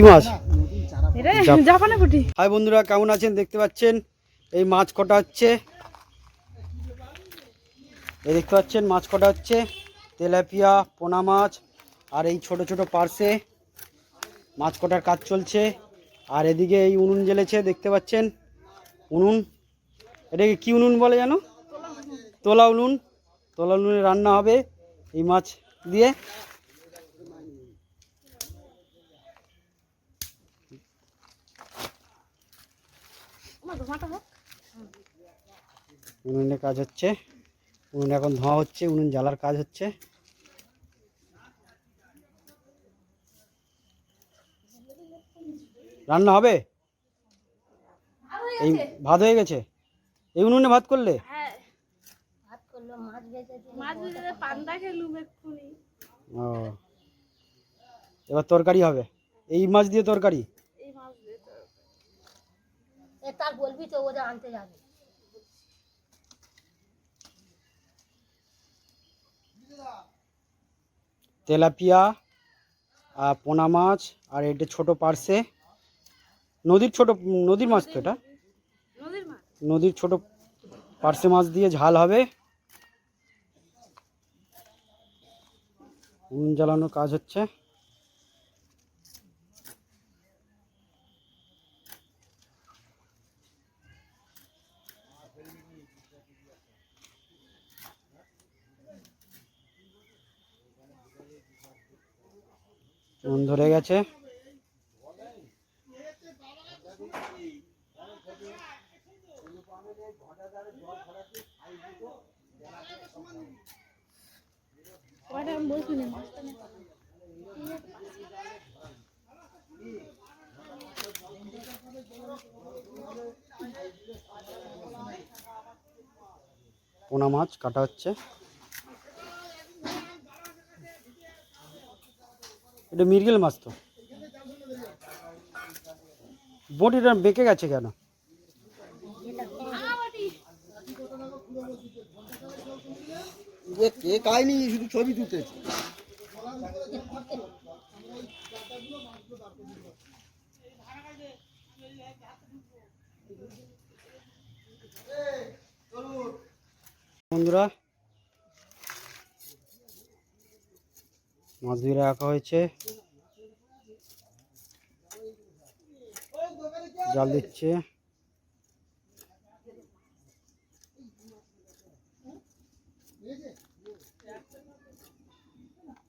কি মাছ? হাই বন্ধুরা কেমন আছেন? দেখতে পাচ্ছেন এই মাছ কটা হচ্ছে। এই দেখতে পাচ্ছেন মাছ কটা হচ্ছে। তেলাপিয়া পোনা মাছ আর এই ছোট ছোট পার্সে মাছ কটার কাজ চলছে। আর এদিকে এই উনুন জ্বেলেছে দেখতে পাচ্ছেন? উনুন এটাকে কি উনুন বলে জানো? তোলা উনুন। তোলা উনুনে রান্না হবে এই মাছ দিয়ে। উনুনে কাজ হচ্ছে। উনুনে এখন ধোঁয়া হচ্ছে উনুন জ্বালার কাজ হচ্ছে। রান্না হবে? এই ভাত হয়ে গেছে? এই উনুনে ভাত করলে? হ্যাঁ। মাছ ভেজে পান্তা খেলুম এক্ষুনি। ও। এবার তরকারি হবে। এই মাছ দিয়ে তরকারি? তার বলবি তো ওরা আনতে যাবে। তেলাপিয়া আর পোনা মাছ আর এটা ছোট পার্সে। নদীর ছোট নদীর মাছ তো এটা? নদীর মাছ? নদীর ছোট পার্সে মাছ দিয়ে ঝাল হবে। উনুন জ্বালানোর কাজ হচ্ছে। উনুন ধরে গেছে। পোনা মাছ কাটা হচ্ছে। এটা মিরগেল মাছ তো। বটিটা বেঁকে গেছে কেন? কে শুধু ছবি তুলতেছে। বন্ধুরা মাছ ধরে রাখা হয়েছে। জাল দিচ্ছে।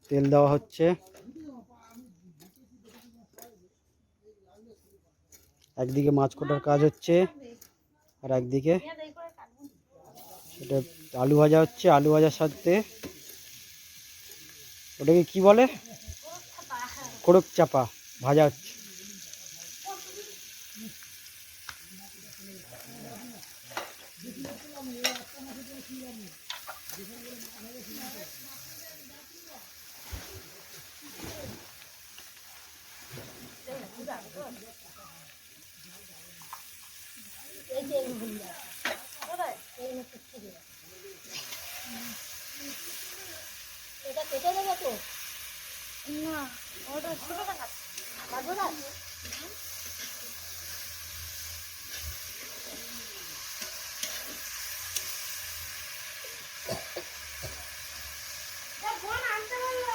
তেল দেওয়া হচ্ছে। একদিকে মাছ কোটার কাজ হচ্ছে, আর একদিকে সেটা আলু ভাজা হচ্ছে, আলু ভাজার সাথে ওটাকে কি বলে? কোড়ক চাপা ভাজা হচ্ছে এই যে এই ভুল যায় এই না কিচ্ছু দেবে কেটে দেবে তো না ওটা কাজ কাটবো না ফোন আনতে বলল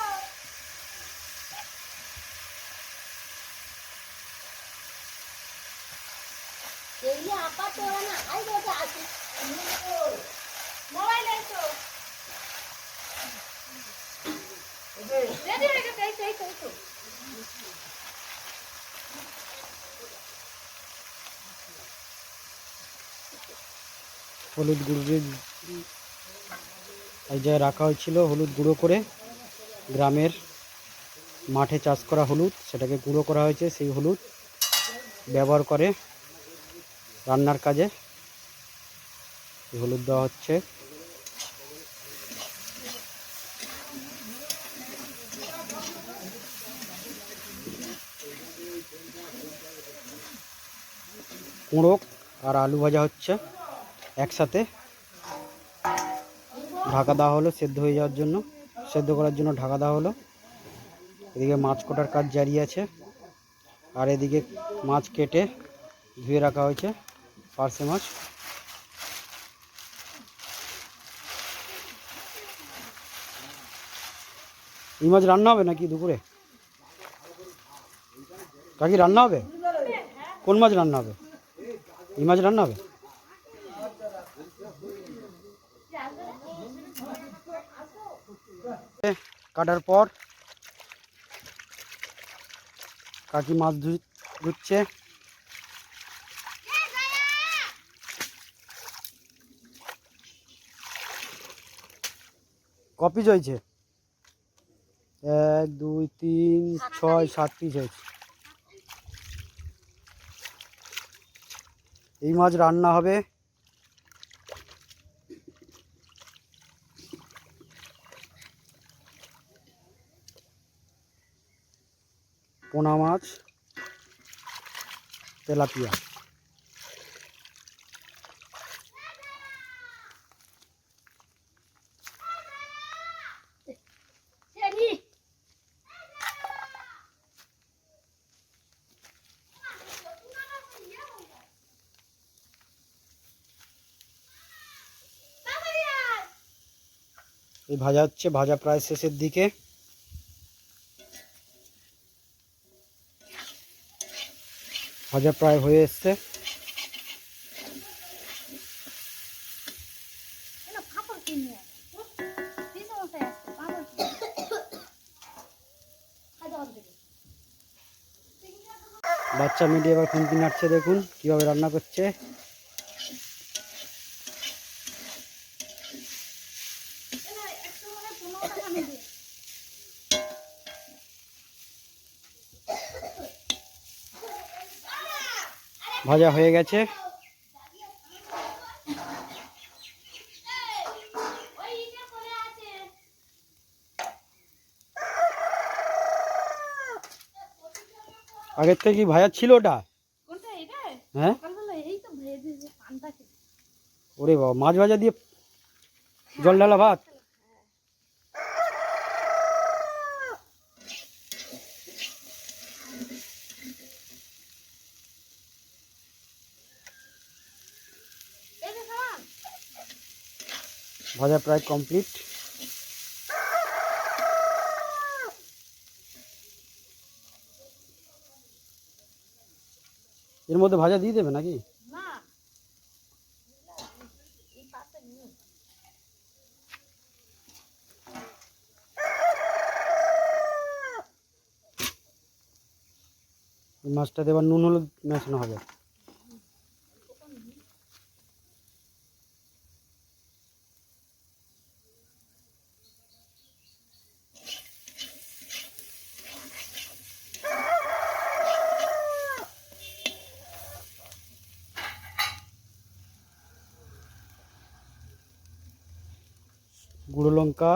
এই আপা তোরা না আই ওটা আছে মোবাইল এই তো এই এই এই হলুদ গুঁড়ো এক জায়গায় রাখা হয়েছিল, হলুদ গুঁড়ো করে গ্রামের মাঠে চাষ করা হলুদ, সেটাকে গুঁড়ো করা হয়েছে সেই হলুদ ব্যবহার করে রান্নার কাজে হলুদ দেওয়া হচ্ছে। কুঁড়োক আর আলু ভাজা হচ্ছে একসাথে। ঢাকা দেওয়া হলো সেদ্ধ হয়ে যাওয়ার জন্য। সেদ্ধ করার জন্য ঢাকা দেওয়া হলো। এদিকে মাছ কোটার কাজ জারি আছে। আর এদিকে মাছ কেটে ধুয়ে রাখা হয়েছে পার্সে মাছ। এই মাছ রান্না হবে নাকি দুপুরে? কাকি, রান্না হবে? কোন মাছ রান্না হবে? এই মাছ রান্না হবে? কাটার পর কাকি মাছ ধুচ্ছে। কপি হয়েছে? এক, দুই, তিন, ছয়, সাত পিস হয়েছে। এই মাছ রান্না হবে। পোনা মাছ তেলাপিয়া ছেড়ি এই ভাজা হচ্ছে ভাজা প্রায় শেষের দিকে। ভাজা প্রায় হয়ে এসছে। বাচ্চা মিডিয়ে এবার খুন্তি নাড়ছে দেখুন কীভাবে রান্না করছে। ভাজা হয়ে গেছে। আগের থেকে কি ভাজা ছিল ওটা? হ্যাঁ? ওরে বাবা মাছ ভাজা দিয়ে জল ঢালা ভাত? ভাজা প্রায় কমপ্লিট এর মধ্যে ভাজা দিয়ে দেবে নাকি? না। এই পাতা নিয়ে এই মাছটাতে এবার নুন হলুদ মেশানো হবে। গুঁড়ো লঙ্কা,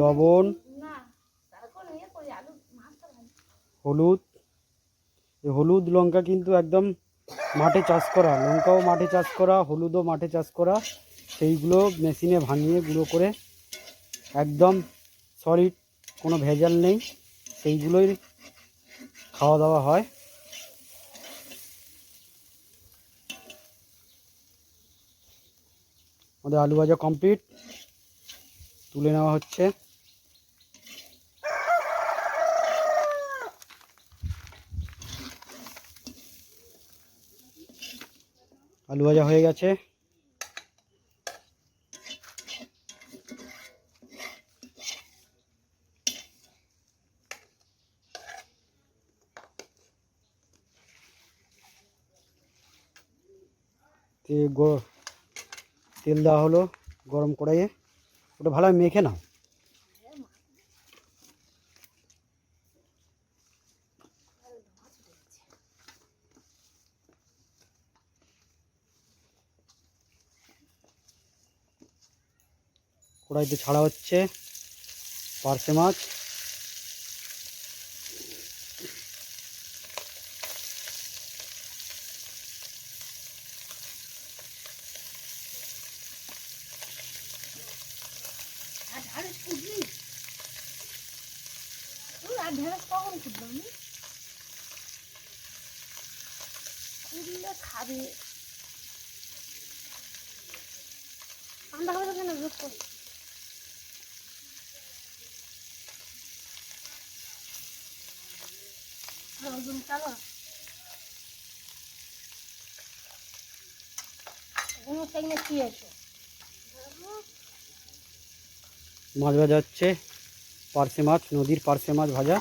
লবণ, হলুদ। এই হলুদ লঙ্কা কিন্তু একদম মাঠে চাষ করা, লঙ্কাও মাঠে চাষ করা, হলুদও মাঠে চাষ করা। সেইগুলো মেশিনে ভাঙিয়ে গুঁড়ো করে একদম সলিড কোনো ভেজাল নেই, সেইগুলোই খাওয়া দাওয়া হয়। আমাদের আলু ভাজা কমপ্লিট তুলে নেওয়া হচ্ছে। আলু ভাজা হয়ে গেছে। তে গ- তেল দেওয়া হলো গরম কড়াইয়ে। ওটা ভালো মেখে নাও। কড়াইতে ছাড়া হচ্ছে পার্শে মাছ। কেন যোগ করি। আছে মাছ ভাজা হচ্ছে পার্শে মাছ নদীর পার্শে মাছ ভাজা।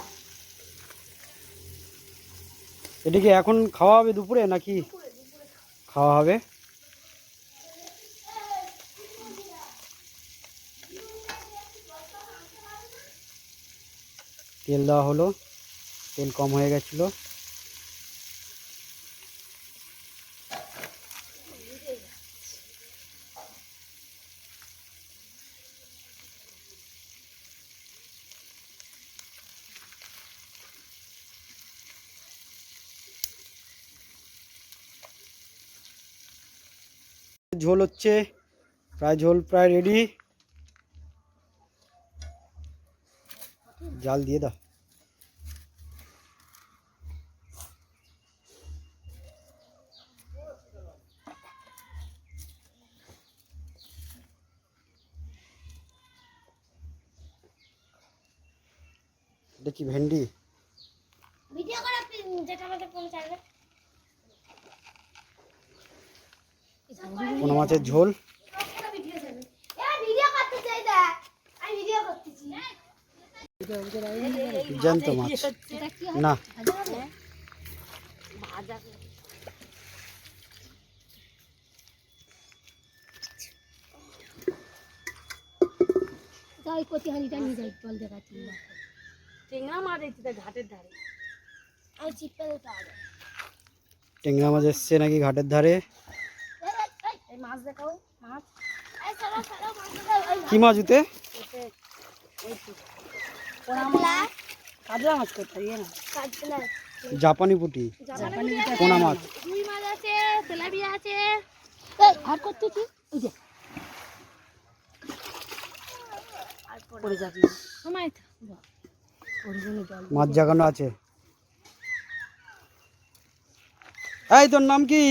এটা কি এখন খাওয়া হবে দুপুরে নাকি খাওয়া হবে? তেল দেওয়া হলো। তেল কম হয়ে গেছিল। ঝোল হচ্ছে। প্রায় ঝোল প্রায় রেডি জাল দিয়ে দাও এটা কি ভেন্ডি ভিডিও করে যেটা আমাদের কোন চাইবে কোনো মাছের ঝোল জ্যান্ত মাছ এটা কি না ভাজা যাই কতি হানিটা নিয়ে যাই জল দেখাচ্ছি টেংরা মাছ দেখছি তা ঘাটের ধারে আমি চিপে দিতে হবে ট্যাংরা মাছ এসছে নাকি ঘাটের ধারে এই মাছ দেখাও মাছ কি মাছ উতে কাজলা মাছ করতে ইয়ে না? জাপানি পুটি। পোনা মাছ। রুই মাছ আছে তেলাপিয়া আছে। আর করতেছি এই যে। পড়ে যাবি সময় তো। মাছ জাগানো আছে। এই তোর নাম কি?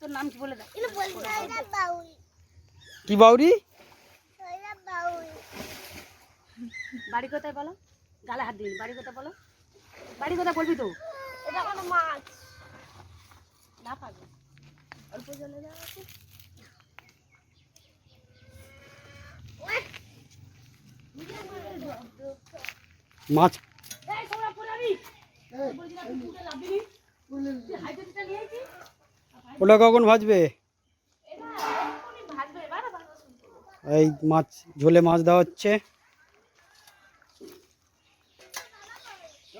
তোর নাম কি বলে দেয় কি বাউরি। বাড়ি কোথায় বলো? গালে হাত দিন বাড়ি কোথায় বলো? বাড়ি কোথায় বলবি তো? এটা কোনো মাছ। না পাবে অল্প জলে দেওয়া আছে। মাছ। ওটা কখন ভাজবে। এই মাছ ঝোলে মাছ দেওয়া হচ্ছে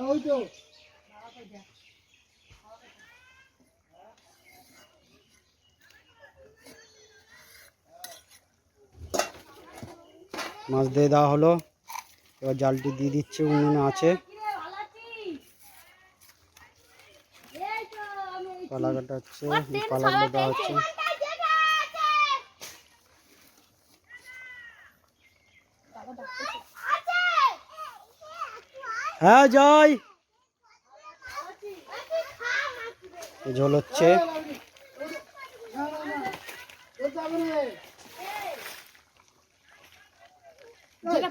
ওই তো মাছ দিয়ে দেওয়া হলো। এবার জালটি দিয়ে দিচ্ছে, উনুনে আছে। পালা কাটা হচ্ছে পালা দেওয়া হচ্ছে। হ্যাঁ যাই ঝোল হচ্ছে যেটা